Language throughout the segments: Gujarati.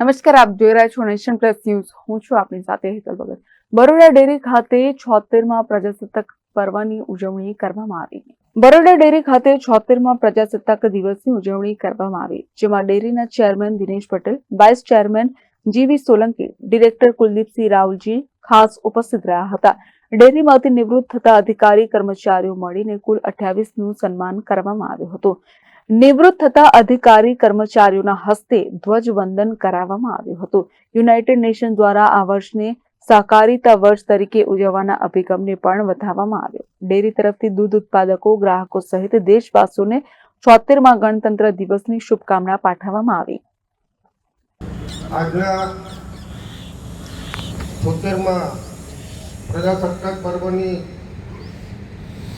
નમસ્કાર, આપ જોઈ રહ્યા છો નેશન પ્લસ ન્યૂઝ. હું છું આપની સાથે હેતલ ભગત. બરોડા ડેરી ખાતે છોતેરમાં પ્રજાસત્તાક પર્વની ઉજવણી કરવામાં આવી. બરોડા ડેરી ખાતે છોતેરમાં પ્રજાસત્તાક દિવસની ઉજવણી કરવામાં આવી, જેમાં ડેરીના chairman Dinesh Patel, vice chairman G V Solanki, director Kuldeepsinh રાવલજી ખાસ ઉપસ્થિત રહ્યા હતા. ડેરીમાંથી નિવૃત્ત થતા અધિકારી કર્મચારીઓ મળીને કુલ અઠ્યાવીસનું સન્માન કરવામાં આવ્યું હતું. નિવૃત્ત થતા અધિકારી કર્મચારીઓના હસ્તે ધ્વજવંદન કરાવવામાં આવ્યું હતું. યુનાઇટેડ નેશન દ્વારા આ વર્ષને સહકારિતા વર્ષ તરીકે ઉજવવાના અભિગમને પણ વધારવામાં આવ્યો. ડેરી તરફથી દૂધ ઉત્પાદકો, ગ્રાહકો સહિત દેશવાસીઓને છોતેરમાં ગણતંત્ર દિવસની શુભકામના પાઠવવામાં આવી. આજના છોતેરમાં પ્રજાસત્તાક પર્વની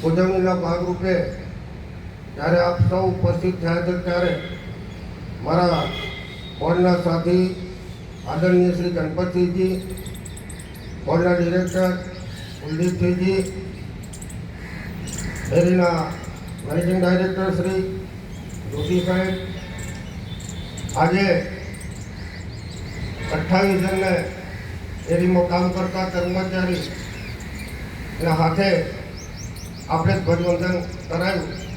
ઉજવણીના ભાગરૂપે જ્યારે આપ સૌ ઉપસ્થિત થયા છે ત્યારે મારા બોર્ડના સાથી આદરણીય શ્રી ગણપતસિંહજી બોર્ડના ડિરેક્ટર કુલદીપસિંહજી ડેરીના મેનેજિંગ ડાયરેક્ટર શ્રી જોશી સાહેબ, આજે અઠ્ઠાવીસ જણને ડેરીમાં કામ કરતા કર્મચારી એના હાથે આપણે ધ્વજવંદન કરાયું.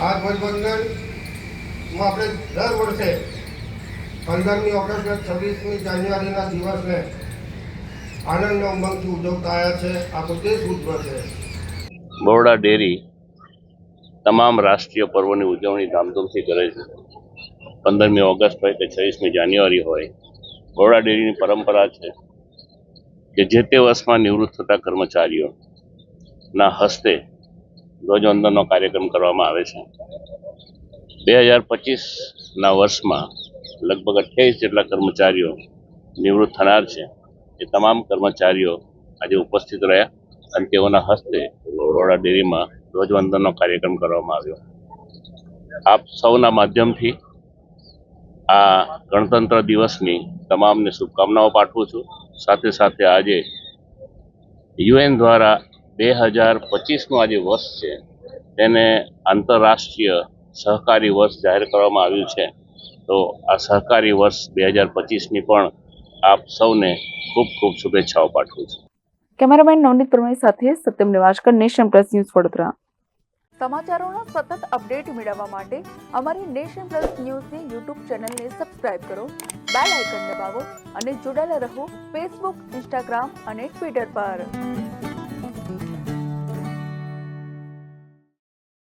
આ ધ્વજવંદનમાં આપણે દર વર્ષે પંદરમી ઓગસ્ટ છવ્વીસમી જાન્યુઆરીના દિવસને આનંદ ઉમંગથી ઉજવતા આવ્યા છે. આપણો દેશ ઉજ્જવળ છે. બરોડા ડેરી તમામ રાષ્ટ્રીય પર્વોની ઉજવણી ધામધૂમથી કરે છે. પંદરમી ઓગસ્ટ હોય કે છવ્વીસમી જાન્યુઆરી હોય, બરોડા ડેરીની પરંપરા છે કે જે તે વર્ષમાં નિવૃત્ત થતા કર્મચારીઓના હસ્તે ધ્વજવંદનનો કાર્યક્રમ કરવામાં આવે છે. બે હજાર પચીસના વર્ષમાં લગભગ અઠ્યાવીસ જેટલા કર્મચારીઓ નિવૃત્ત થનાર છે. એ તમામ કર્મચારીઓ આજે ઉપસ્થિત રહ્યા અને તેઓના હસ્તે બરોડા ડેરીમાં ધ્વજવંદનનો કાર્યક્રમ કરવામાં આવ્યો. આપ સૌના માધ્યમથી આ ગણતંત્ર દિવસની તમામને શુભકામનાઓ પાઠવું છું. સાથે સાથે આજે યુએન દ્વારા બે હજાર પચીસનું આજે વર્ષ છે. તેને આંતરરાષ્ટ્રીય સહકારી વર્ષ જાહેર કરવામાં આવ્યું છે. તો આ સહકારી વર્ષ બે હજાર પચીસની પણ આપ સૌને ખૂબ ખૂબ શુભેચ્છાઓ પાઠવું છું. કેમેરામેન નવનીત પરમાણી સાથે Satyam Nivaskar Nation Plus News Vadodara. સમાચારોના સતત અપડેટ મેળવવા માટે અમારી નેશન પ્લસ ન્યૂઝની યુટ્યુબ ચેનલને સબસ્ક્રાઇબ કરો બેલ આઇકન દબાવો અને જોડાયેલા રહો ફેસબુક ઇન્સ્ટાગ્રામ અને ટ્વિટર પર.